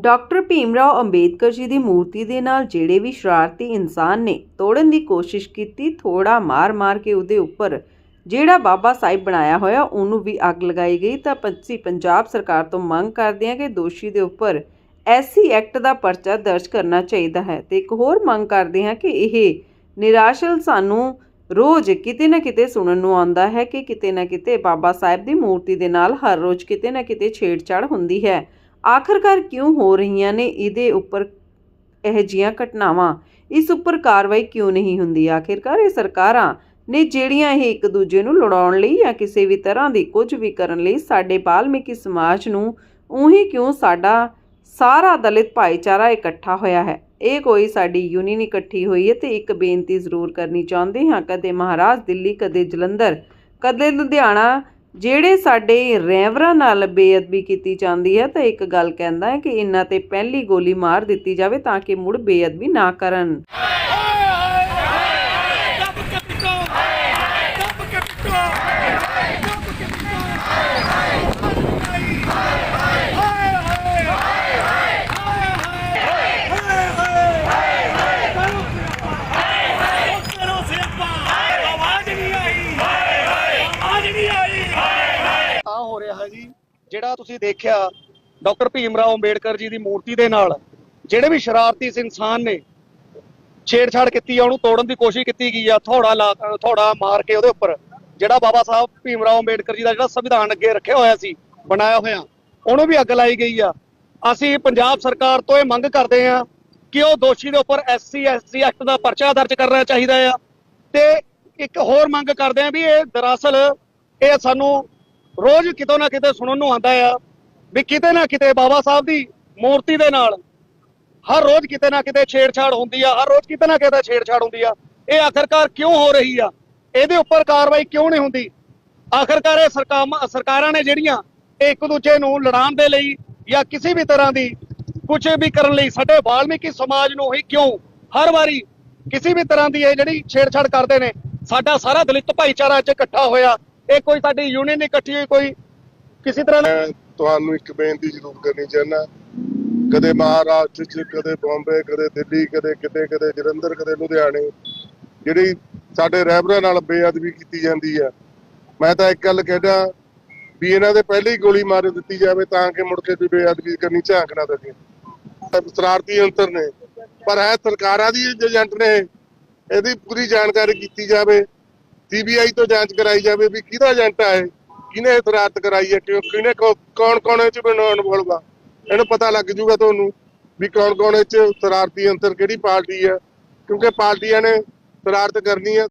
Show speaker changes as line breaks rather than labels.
Doctor Bhimrao Ambedkar ji ਦੀ ਮੂਰਤੀ ਦੇ ਨਾਲ ਜਿਹੜੇ ਵੀ ਸ਼ਰਾਰਤੀ ਇਨਸਾਨ ਨੇ ਤੋੜਨ ਦੀ ਕੋਸ਼ਿਸ਼ ਕੀਤੀ, ਥੋੜਾ ਮਾਰ-ਮਾਰ ਕੇ ਉਹਦੇ ਉੱਪਰ ਜਿਹੜਾ ਬਾਬਾ ਸਾਹਿਬ ਬਣਾਇਆ ਹੋਇਆ, ਉਹਨੂੰ ਵੀ ਅੱਗ ਲਗਾਈ ਗਈ। ਤਾਂ ਅਸੀਂ ਪੰਜਾਬ ਸਰਕਾਰ ਤੋਂ ਮੰਗ ਕਰਦੇ ਹਾਂ ਕਿ ਦੋਸ਼ੀ ਦੇ ਉੱਪਰ ਐਸੀ ਐਕਟ ਦਾ ਪਰਚਾ ਦਰਜ ਕਰਨਾ ਚਾਹੀਦਾ ਹੈ। ਤੇ ਇੱਕ ਹੋਰ ਮੰਗ ਕਰਦੇ ਹਾਂ ਕਿ ਇਹ ਨਿਰਾਸ਼ਲ ਸਾਨੂੰ ਰੋਜ਼ ਕਿਤੇ ਨਾ ਕਿਤੇ ਸੁਣਨ ਨੂੰ ਆਉਂਦਾ ਹੈ ਕਿ ਕਿਤੇ ਨਾ ਕਿਤੇ ਬਾਬਾ ਸਾਹਿਬ ਦੀ ਮੂਰਤੀ ਦੇ ਨਾਲ ਹਰ ਰੋਜ਼ ਕਿਤੇ ਨਾ ਕਿਤੇ ਛੇੜਛਾੜ ਹੁੰਦੀ ਹੈ। ਆਖਰਕਾਰ ਕਿਉਂ ਹੋ ਰਹੀਆਂ ਨੇ ਇਹਦੇ ਉੱਪਰ ਇਹ ਜੀਆਂ ਘਟਨਾਵਾਂ? ਇਸ ਉੱਪਰ ਕਾਰਵਾਈ ਕਿਉਂ ਨਹੀਂ ਹੁੰਦੀ? ਆਖਿਰਕਾਰ ਇਹ ਸਰਕਾਰਾਂ ਨੇ ਜਿਹੜੀਆਂ ਇਹ ਇੱਕ ਦੂਜੇ ਨੂੰ ਲੜਾਉਣ ਲਈ ਜਾਂ ਕਿਸੇ ਵੀ ਤਰ੍ਹਾਂ ਦੀ ਕੁਝ ਵੀ ਕਰਨ ਲਈ ਸਾਡੇ ਬਾਲਮੀਕੀ ਸਮਾਜ ਨੂੰ ਉਹੀ ਕਿਉਂ ਸਾਡਾ ਸਾਰਾ ਦਲਿਤ ਭਾਈਚਾਰਾ ਇਕੱਠਾ ਹੋਇਆ ਹੈ? ਇਹ ਕੋਈ ਸਾਡੀ ਯੂਨੀਅਨ ਇਕੱਠੀ ਹੋਈ ਹੈ ਤੇ ਇੱਕ ਬੇਨਤੀ ਜ਼ਰੂਰ ਕਰਨੀ ਚਾਹੁੰਦੇ ਹਾਂ। ਕਦੇ ਮਹਾਰਾਜ ਦਿੱਲੀ, ਕਦੇ ਜਲੰਧਰ, ਕਦੇ ਲੁਧਿਆਣਾ ਜਿਹੜੇ ਸਾਡੇ ਰੈਵਰਾਂ ਨਾਲ ਬੇਅਦਬੀ ਕੀਤੀ ਜਾਂਦੀ ਹੈ ਤਾਂ ਇੱਕ ਗੱਲ ਕਹਿੰਦਾ ਹੈ ਕਿ ਇਹਨਾਂ ਤੇ ਪਹਿਲੀ ਗੋਲੀ ਮਾਰ ਦਿੱਤੀ ਜਾਵੇ ਤਾਂ ਕਿ ਮੁੜ ਬੇਅਦਬੀ ਨਾ ਕਰਨ।
ਰਿਹਾ ਜੀ, ਜਿਹੜਾ ਤੁਸੀਂ ਦੇਖਿਆ, ਡਾਕਟਰ ਭੀਮ ਰਾਓ ਅੰਬੇਡਕਰ ਜੀ ਦੀ ਮੂਰਤੀ ਦੇ ਨਾਲ, ਜਿਹੜੇ ਵੀ ਸ਼ਰਾਰਤੀ ਇਨਸਾਨ ਨੇ, ਛੇੜਛਾੜ ਕੀਤੀ ਆ, ਉਹਨੂੰ ਤੋੜਨ ਦੀ ਕੋਸ਼ਿਸ਼ ਕੀਤੀ ਗਈ ਆ, ਥੋੜਾ ਥੋੜਾ ਮਾਰ ਕੇ ਉਹਦੇ ਉੱਪਰ, ਜਿਹੜਾ ਬਾਬਾ ਸਾਹਿਬ ਭੀਮ ਰਾਓ ਅੰਬੇਡਕਰ ਜੀ ਦਾ ਜਿਹੜਾ ਸੰਵਿਧਾਨ ਅੱਗੇ ਰੱਖਿਆ ਹੋਇਆ ਸੀ, ਬਣਾਇਆ ਹੋਇਆ, ਉਹਨੂੰ ਵੀ ਅੱਗ ਲਾਈ ਗਈ ਆ। ਅਸੀਂ ਪੰਜਾਬ ਸਰਕਾਰ ਤੋਂ ਇਹ ਮੰਗ ਕਰਦੇ ਆ ਕਿ ਉਹ ਦੋਸ਼ੀ ਦੇ ਉੱਪਰ ਐਸਸੀ ਐਸਟੀ ਐਕਟ ਦਾ ਪਰਚਾ ਦਰਜ ਕਰਨਾ ਚਾਹੀਦਾ ਆ। ਤੇ ਇੱਕ ਹੋਰ ਮੰਗ ਕਰਦੇ ਆ ਵੀ ਇਹ ਦਰਅਸਲ ਇਹ ਸਾਨੂੰ ਰੋਜ਼ ਕਿਤੋਂ ਨਾ ਕਿਤੇ ਸੁਣਨ ਨੂੰ ਆਉਂਦਾ ਆ ਵੀ ਕਿਤੇ ਨਾ ਕਿਤੇ ਬਾਬਾ ਸਾਹਿਬ ਦੀ ਮੂਰਤੀ ਦੇ ਨਾਲ ਹਰ ਰੋਜ਼ ਕਿਤੇ ਨਾ ਕਿਤੇ ਛੇੜਛਾੜ ਹੁੰਦੀ ਆ, ਹਰ ਰੋਜ਼ ਕਿਤੇ ਨਾ ਕਿਤੇ ਛੇੜਛਾੜ ਹੁੰਦੀ ਆ। ਇਹ ਆਖਰਕਾਰ ਕਿਉਂ ਹੋ ਰਹੀ ਆ? ਇਹਦੇ ਉੱਪਰ ਕਾਰਵਾਈ ਕਿਉਂ ਨਹੀਂ ਹੁੰਦੀ? ਆਖਰਕਾਰ ਇਹ ਸਰਕਾਰਾਂ ਸਰਕਾਰਾਂ ਨੇ ਜਿਹੜੀਆਂ ਇਹ ਇੱਕ ਦੂਜੇ ਨੂੰ ਲੜਾਉਣ ਦੇ ਲਈ ਜਾਂ ਕਿਸੇ ਵੀ ਤਰ੍ਹਾਂ ਦੀ ਕੁਝ ਵੀ ਕਰਨ ਲਈ ਸਾਡੇ ਵਾਲਮੀਕੀ ਸਮਾਜ ਨੂੰ ਹੀ ਕਿਉਂ ਹਰ ਵਾਰੀ ਕਿਸੇ ਵੀ ਤਰ੍ਹਾਂ ਦੀ ਇਹ ਜਿਹੜੀ ਛੇੜਛਾੜ ਕਰਦੇ ਨੇ, ਸਾਡਾ ਸਾਰਾ ਦਲਿਤ ਭਾਈਚਾਰਾ ਅੱਜ ਇਕੱਠਾ ਹੋਇਆ। ਇਹ ਕੋਈ ਸਾਡੀ ਯੂਨੀਅਨ ਇਕੱਠੀ ਹੋਈ, ਕੋਈ ਕਿਸੇ ਤਰ੍ਹਾਂ ਦਾ
ਮੈਂ ਤੁਹਾਨੂੰ ਇੱਕ ਬੇਨਤੀ ਜ਼ਰੂਰ ਕਰਨੀ ਚਾਹੁੰਦਾ। ਕਦੇ ਮਹਾਰਾਸ਼ਟਰ ਚ ਕਦੇ ਬੰਬੇ, ਕਦੇ ਦਿੱਲੀ, ਕਦੇ ਕਿਤੇ, ਕਦੇ ਜਲੰਧਰ, ਕਦੇ ਲੁਧਿਆਣੇ, ਜਿਹੜੀ ਸਾਡੇ ਰਹਿਬਰਾਂ ਨਾਲ ਬੇਅਦਬੀ ਕੀਤੀ ਜਾਂਦੀ ਆ। ਮੈਂ ਤਾਂ ਇੱਕ ਗੱਲ ਕਹਿਦਾ ਵੀ ਇਹਨਾਂ ਦੇ ਪਹਿਲੇ ਗੋਲੀ ਮਾਰ ਦਿੱਤੀ ਜਾਵੇ ਤਾਂ ਕਿ ਮੁੜ ਕੇ ਕੋਈ ਬੇਅਦਬੀ ਕਰਨੀ ਝਾਂਕ ਨਾ ਸਕੇ ਸ਼ਰਾਰਤੀ ਅੰਤਰ ਨੇ, ਪਰ ਇਹ ਸਰਕਾਰਾਂ ਦੀ ਏਜੰਟ ਨੇ, ਇਹਦੀ ਪੂਰੀ ਜਾਣਕਾਰੀ ਕੀਤੀ ਜਾਵੇ। ਸੀਬੀਆਈ ਤੋਂ ਜਾਂਚ ਕਰਾਈ ਜਾਵੇ ਵੀ ਕਿਹਦਾ ਏਜੰਟ ਆ ਇਹ, ਕਿਹਨੇ ਇਹ ਸ਼ਰਾਰਤ ਕਰਾਈ ਹੈ ਕਿਉਂ ਕਿਹਨੇ ਕੌਣ ਕੌਣ ਇਹ ਚ ਇਨਵੋਲਵ ਆ? ਇਹਨੂੰ ਪਤਾ ਲੱਗ ਜੂਗਾ ਤੁਹਾਨੂੰ ਵੀ ਕੌਣ ਕੌਣ ਇਹ ਚ ਸ਼ਰਾਰਤੀ ਅੰਤਰ ਕਿਹੜੀ ਪਾਰਟੀ ਹੈ, ਕਿਉਂਕਿ ਪਾਰਟੀਆਂ ਨੇ ਸ਼ਰਾਰਤ ਕਰਨੀ ਹੈ।